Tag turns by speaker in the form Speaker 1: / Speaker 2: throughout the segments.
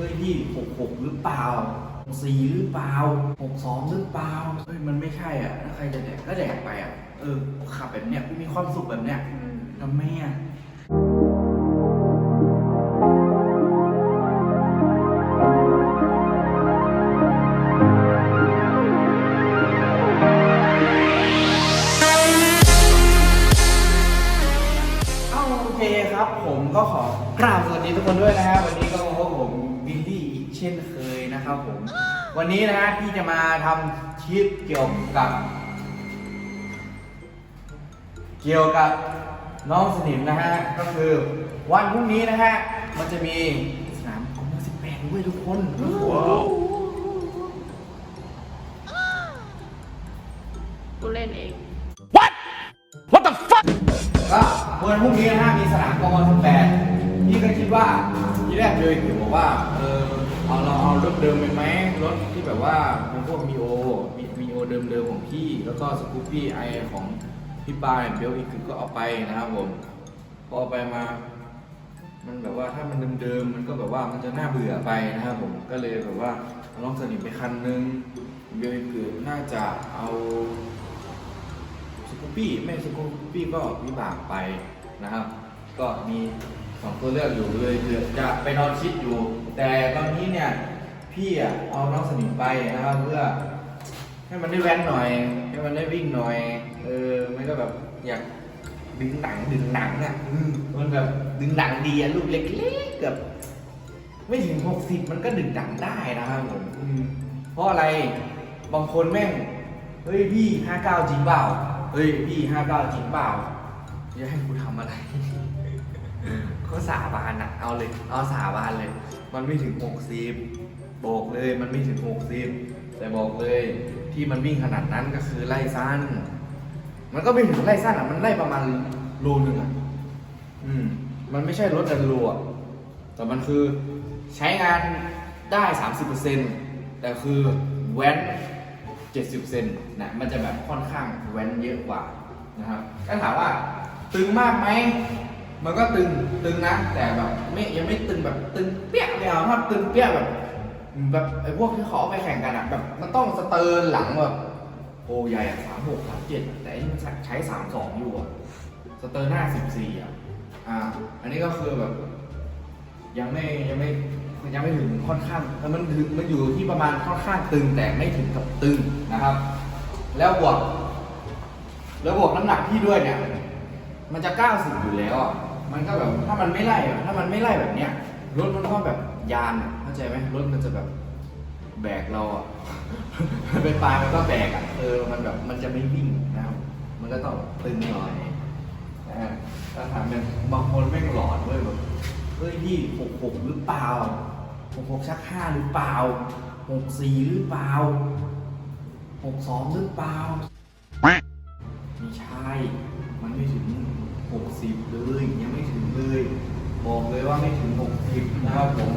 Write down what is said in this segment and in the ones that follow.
Speaker 1: ฮ้ยพี่หกหกหรือเปล่าสี่หรือเปล่าหกสองหรือเปล่าเฮ้ยมันไม่ใช่อะถ้าใครจะแดกก็แดกไปอะเออขับแบบเนี้ยกูมีความสุขแบบเนี้ยทำไมอะเอาโอเคครับ ผมก็ขอกราบสวัสดีทุกคนด้วยนะฮะวันนี้ก็ เช่นเคยนะครับผม วันนี้นะฮะพี่จะมาทำคลิปเกี่ยวกับ เกี่ยวกับน้องสนิมนะฮะ ก็คือวันพรุ่งนี้นะฮะ มันจะมีสนามคอมมสิบแปดด้วยทุกคนว้าว
Speaker 2: กูเล่นเอง
Speaker 1: ก็วันพรุ่งนี้นะฮะมีสนามกมสิบแปดพี่ก็คิดว่าที่แรกเลยคือบอกว่าเออ เอาเราเอารถเดิมไปไหมรถที่แบบว่าเป็นพวกมีโอมีมีโอเดิมๆของพี่ แล้วก็สกูปปี้ไอของพี่ปายเบลอีกคือก็เอาไปนะครับผมพอเอาไปมา มันแบบว่าถ้ามันเดิมๆมันก็แบบว่ามันจะน่าเบื่อไปนะครับผมก็เลยแบบว่าเอาลองสนิมไปคันนึงเบลอีกคือน่าจะเอาสกูปปี้ไม่สกูปปี้ก็วิบากไปนะครับ ก็มีสองตัวเลือกอยู่เลยคือจะไปนอนคิดอยู่ แต่ตอนนี้เนี่ยพี่อะเอาน้องสนิมไปนะครับ เพื่อ ให้มันได้แว้นหน่อย ให้มันได้วิ่งหน่อย เออไมันก็แบบอยากดึงหนังดึงหนังอะอืมมันแบบดึงหนังดีอะลูกเล็กๆเกือบไม่ถึงหกสิบมันก็ดึงหนังได้นะครับผมอืมเพราะอะไรบางคนแม่งเฮ้ยพี่ห้าเก้าจริงเปล่าเฮ้ยพี่ห้าเก้าจริงเปล่าจะให้กูทำอะไร ก็สาบานอะเอาเลย เอาสาบานเลย มันไม่ถึงหกสิบบอกเลยมันไม่ถึงหกสิบแต่บอกเลยที่มันวิ่งขนาดนั้นก็คือไล่สั้น มันก็ไม่ถึงไล่สั้นอะมันไล่ประมาณโลนึงอะอืม มันไม่ใช่รถดันโลอะแต่มันคือใช้งานได้สามสิบเปอร์เซ็นต์แต่คือแว้น70เซนนะมันจะแบบค่อนข้างแว้นเยอะกว่านะครับก็ถามว่าตึงมากไหม มันก็ตึงตึงนะ แต่แบบไม่ยังไม่ตึงแบบตึงเปี้ยไม่เอาถ้าตึงเปี้ยแบบ แบบไอ้พวกที่เขาเอาไปแข่งกันอะแบบมันต้องสเตอร์หลังแบบโอ้ใหญ่สามหกสามเจ็ดแต่อันนี้มันใช้สามสองอยู่อะสเตอร์หน้าสิบสี่อะอ่า อันนี้ก็คือแบบ ยังไม่ยังไม่ยังไม่ถึงค่อนข้างแล้วมันถึงมันอยู่ที่ประมาณค่อนข้างตึงแต่ไม่ถึงกับตึงนะครับ แล้วบวก แล้วบวกน้ำหนักพี่ด้วยเนี่ย มันจะ 90 อยู่แล้วอะ มันก็แบบถ้ามันไม่ไล่อะถ้ามันไม่ไล่แบบเนี้ยรถมันก็แบบยานอะเข้าใจไหมรถมันจะแบบแบกเราอะไปปลายมันก็แบกอะเออมันแบบมันจะไม่วิ่งนะครับมันก็ต้องตึงหน่อยนะถ้าถามเป็นบางคนไม่งหลอนเว้ยแบบเฮ้ยพี่หกหกหรือเปล่าหกหกชักห้าหรือเปล่าหกสี่หรือเปล่าหกสองหรือเปล่าไม่ใช่ มันไม่ถึง หกสิบเลยยังไม่ถึงเลย บอกเลยว่าไม่ถึงหกสิบนะครับผม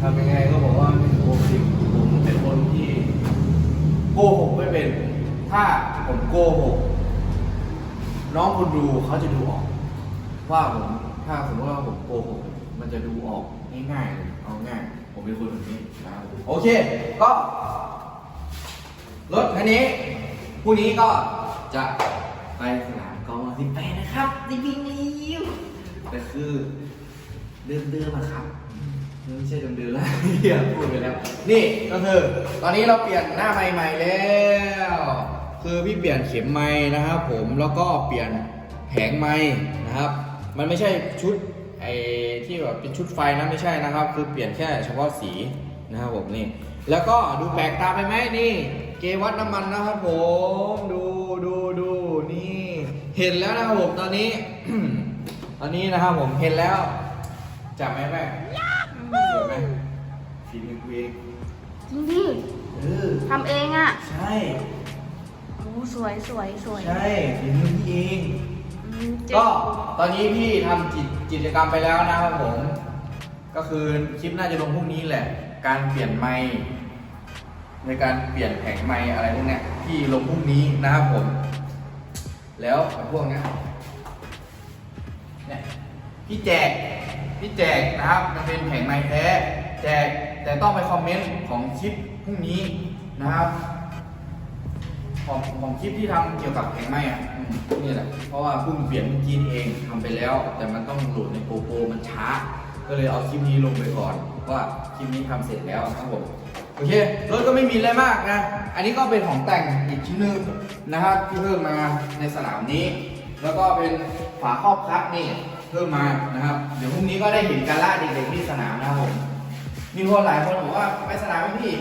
Speaker 1: ทำยังไงก็บอกว่าไม่ถึงหกสิบผมเป็นคนที่โกหกไม่เป็น ถ้าผมโกหกน้องคนดูเขาจะดูออก ว่าผมถ้าสมมติว่าผมโกหกมันจะดูออกง่ายๆเลยเอาง่ายผมเป็นคนแบบนี้นะครับโอเค ก็รถคันนี้พรุ่งนี้ก็จะไปสนาม สิบแปดนะครับจริงๆนิ้วแต่คือเดิมเดิมๆอะครับไม่ใช่เดิมเดิมแล้วเฮียพูดไปแล้ว นี่ก็คือตอนนี้เราเปลี่ยนหน้าไม้ใหม่แล้ว คือพี่เปลี่ยนเข็มไม้นะครับ ผมแล้วก็เปลี่ยนแผงไม้นะครับ มันไม่ใช่ชุดไอ้ที่แบบเป็นชุดไฟนะไม่ใช่นะครับ คือเปลี่ยนแค่เฉพาะสีนะครับผมนี่ แล้วก็ดูแปลกตาไปไหมนี่ เกวัดน้ำมันนะครับผมดูดูดู เห็นแล้วนะครับผมตอนนี้ ตอนนี้นะครับผมเห็นแล้วจับไหมแม่สวยไหมฝีมือกูเอง
Speaker 2: จริงดิ
Speaker 1: เออ
Speaker 2: ทำเองอะ
Speaker 1: ใช่
Speaker 2: โอ้สวยสวยสวย
Speaker 1: ใช่ฝีมือพี่เอง
Speaker 2: อืมเจ๋ง
Speaker 1: ก็ตอนนี้พี่ทำกิจกิจกรรมไปแล้วนะครับผม ก็คือคลิปน่าจะลงพรุ่งนี้แหละ การเปลี่ยนไม้ในการเปลี่ยนแผงไม้อะไรพวกเนี้ยพี่ลงพรุ่งนี้นะครับผม แล้วพวกนี้เนี่ยพี่แจกที่แจกนะครับ มันเป็นแผงไม้แท้แจกแต่ต้องไปคอมเมนต์ของคลิปพรุ่งนี้นะครับ ของของคลิปที่ทำเกี่ยวกับแผงไม้อะนี่แหละเพราะว่าพิ่งเปลี่ยนเมื่อกี้นี่เองทำไปแล้ว แต่มันต้องโหลดในโปรโปรมันช้า ก็เลยเอาคลิปนี้ลงไปก่อนว่าคลิปนี้ทำเสร็จแล้วนะครับผม อเครถก็ไม่มีอะไรมากนะ อันนี้ก็เป็นของแต่งอีกชิ้นหนึงนะครับที่เพิ่มมาในสนามนี้ แล้วก็เป็นฝาครอบคัดนี่เพิ่มมานะครับ เดี๋ยวพรุ่งนี้ก็ได้เห็นการล่าเด็กๆที่สนามนะครับผมมีคนหลายคนบอกว่าไปสนามไหมพี่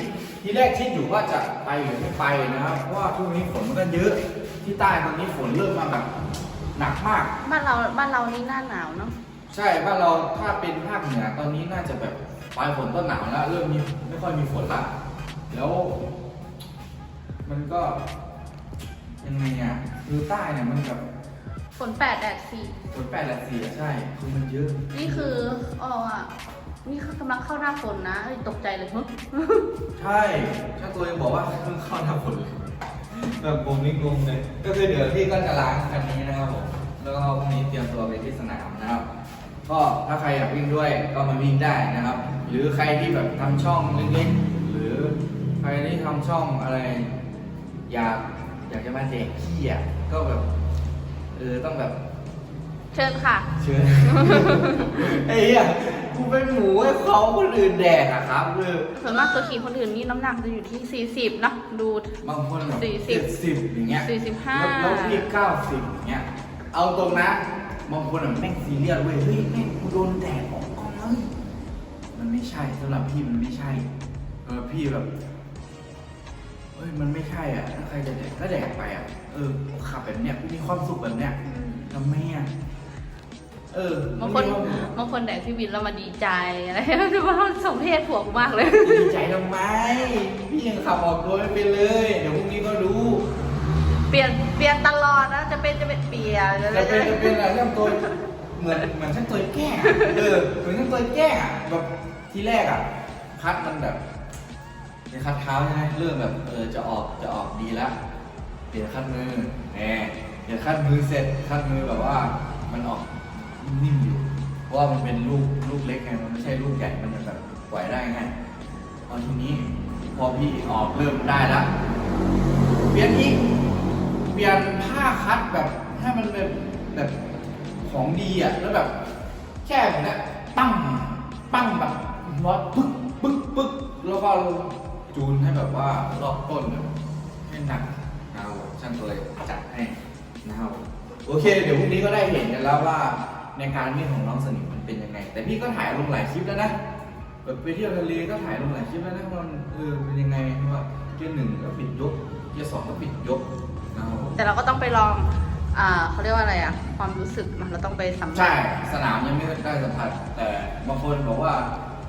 Speaker 1: ทีแรกคิดอยู่ว่าจะไปหรือไม่ไปนะครับ เพราะว่าช่วงนี้ฝนมันก็เยอะที่ใต้ตอนนี้ฝนเริ่มมาแบบหนักมาก
Speaker 2: บ้านเราบ้านเรานี่หน้าหนาวเนาะ
Speaker 1: ใช่บ้านเราถ้าเป็นภาคเหนือตอนนี้น่าจะแบบ ปลายฝนต้นหนาวแล้วเริ่มมีไม่ค่อยมีฝนละแล้ว มันก็ยังไงอะคือใต้เนี่ยมันแบบ
Speaker 2: ฝนแปดแดดสี่
Speaker 1: ฝนแปดแดดสี่อะใช่คือมันเยอะ
Speaker 2: นี่คืออ๋ออะนี่คือกำลังเข้าหน้าฝนนะเอ้ยตกใจเลยฮึ
Speaker 1: ใช่ช่างตัวยังบอกว่าเพิ่งเข้าหน้าฝนเลยแบบผมนี่งงเลยก็คือเดี๋ยวพี่ก็จะล้างคันนี้นะครับผมแล้วก็พรุ่งนี้เตรียมตัวไปที่สนามนะครับ ก็ถ้าใครอยากวิ่งด้วยก็มาวิ่งได้นะครับ หรือใครที่แบบทำช่องเล็กๆหรือใครที่ทำช่องอะไร อยากอยากจะมาแจกขี้อะก็แบบเออต้องแบบ
Speaker 2: เชิญค่ะ
Speaker 1: เชิญไอ้เหี้ยกูเป็นหมูให้เขาคนอื่นแดกอะครับคือ
Speaker 2: ส่วนมากตัวขี่คนอื่นนี่น้ำหนักจะอยู่ที่ 40เนอะดู
Speaker 1: บางคนแบบ
Speaker 2: สี่สิ
Speaker 1: เจ็
Speaker 2: บ
Speaker 1: ดสิบอย่างเงี้ย
Speaker 2: สี่สิบห้า
Speaker 1: แล้วแล้วพี่เก้าสิบอย่างเงี้ยเอาตรงนะ บางคนอะแม่งซีเรียสเว้ยเฮ้ยแม่งกูโดนแดดออกกล้องแล้วมันไม่ใช่สำหรับพี่มันไม่ใช่เออพี่แบบเฮ้ยมันไม่ใช่อะถ้าใครจะแดกก็แดกไปอะเออกูขับแบบเนี้ยกูมีความสุขแบบเนี้ยทำไมอะเออ
Speaker 2: บางคน
Speaker 1: มัมีวามสุข
Speaker 2: บางคนแดกพี่วินแล้วมาดีใจอะไรว่าสมเพศผัวกูมากเลย
Speaker 1: ดีใจทำไมพี่ยังขับออกตัวไม่เป็นเลย เดี๋ยวพรุ่งนี้ก็รู้
Speaker 2: เปลี่ยนเปลี่ยนตลอดนะจะเป็นจะเป็นเปลี่ยน
Speaker 1: จะเป็นจะเป็นอะไรช่างตัวเหมือนเหมือนช่างตัวแกล้เออเหมือนช่างตัวแกล้งอ่แบบทีแรกอะคัดมันแบบเป็นคัดเท้าใช่ไหมเริ่มแบบเออจะออกจะออกดีแล้วเปลี่ยนคัดมือแหมเปลี่ยนคัดมือเสร็จคัดมือแบบว่ามันออกนิ่มอยู่ เพราะว่ามันเป็นลูกลูกเล็กไงมันไม่ใช่ลูกใหญ่มันจะแบบปล่อยได้ไงพอทีนี้พอพี่ออกเริ่มได้แล้วเปลี่ยนอีก ลี่ยนผ้าคัดแบบให้มันเป็นแบบของดีอะแล้วแบบแค่แบบเนี้ยปั้งปั้งแบบร้อนปึ๊กปึ๊กปึ๊กแล้วก็จูนให้แบบว่ารอบต้นแบบให้หนักนะครับผมช่างเลยจัดให้นะครับโอเค เดี๋ยวพรุ่งนี้ก็ได้เห็นกันแล้วว่าในการวิ่งของน้องสนิมมันเป็นยังไง แต่พี่ก็ถ่ายลงหลายคลิปแล้วนะแบบไปเที่ยวทะเลก็ถ่ายลงหลายคลิปแล้วนะว่ามันเออเป็นยังไงว่าเกียร์หนึ่งก็ปิดยกเกียร์สองก็ปิดยก
Speaker 2: แต่เราก็ต้องไปลองอ่าเขาเรียกว่าอะไรอะความรู้สึกมันเราต้องไปสัมผัส
Speaker 1: ใช่ สนามยังไม่ได้สัมผัส แต่บางคนบอกว่า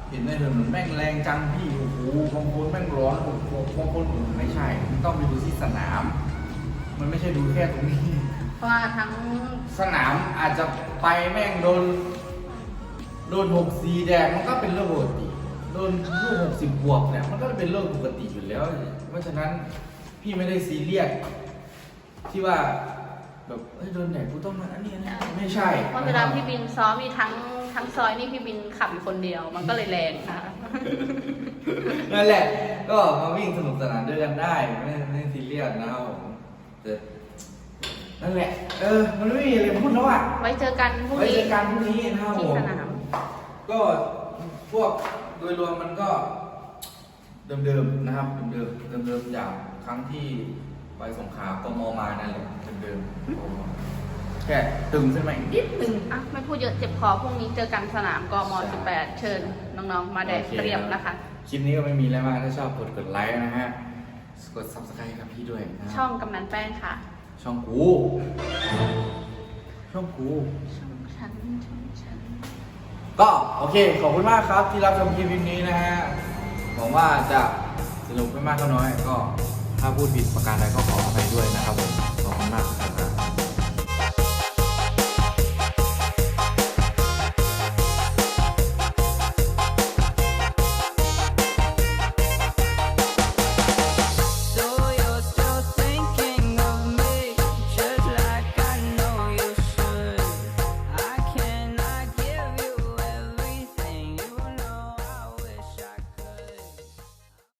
Speaker 1: เห็นในถนนแม่งแรงจังพี่โอ้โหบางคนแม่งร้อนโอ้โหบางคนไม่ใช่มันต้องไปดูที่สนาม มันไม่ใช่ดูแค่ตรงนี้
Speaker 2: เพราะว่าทั้ง
Speaker 1: สนามอาจจะไปแม่งโดน โดนหกสีแดงมันก็เป็นเรื่องปกติโดนลูกหกสิบบวกเนี่ยมันก็เป็นเรื่องปกติอยู่แล้ว เพราะฉะนั้นพี่ไม่ได้ซีเรียส ที่ว่าแบบเอ้ยโดนแดดกูต้องมาอันนี้อันนี้ไม่ใช่
Speaker 2: เพราะเวลาพี่บินซ้อมมีทั้งทั้งซอยนี่พี่บินขับอยู่คนเดียว มันก็เลยแรงนะคะ
Speaker 1: นั่นแหละ ก็มาวิ่งสนุกสนานด้วยกันได้ไม่ไม่ซีเรียสนะครับผมแต่นั่นแหละ เออ มันไม่มีอะไรพูดแล้วอะ
Speaker 2: ไว้เจอกันพรุ่ง
Speaker 1: ไว้
Speaker 2: นี้
Speaker 1: เจอกันพรุ่งนี้นะครับ
Speaker 2: ที่
Speaker 1: ผม
Speaker 2: สนาม
Speaker 1: ก็พวกโดยรวมมันก็เดิมๆนะครับเดิมๆเดิมๆอย่างครั้งที่ ไปสงขลากมมานั่นแหละเดิมๆแค่ตึงขึ้นมาอีกนิดนึง
Speaker 2: อะไม่พูดเยอะเจ็บคอพรุ่งนี้เจอกันสนามกม
Speaker 1: ใช่
Speaker 2: 18 เชิญน้องๆ มาแดก
Speaker 1: โอเค
Speaker 2: เตรียมนะคะ
Speaker 1: คลิปนี้ก็ไม่มีอะไรมากถ้าชอบกดกดไลค์นะฮะ กด subscribe กับพี่ด้วยนะครับ
Speaker 2: ช่องกำนันแป้งค่ะ
Speaker 1: ช่องกู ช่องกู
Speaker 2: ช่องฉันช่องฉัน
Speaker 1: ก็โอเค ขอบคุณมากครับที่รับชมคลิปนี้นะฮะหวังว่าจะสนุกไม่มากก็น้อยก็ ถ้าพูดผิดประการใดก็ขออภัยด้วยนะครับผมขอบคุณมากครับ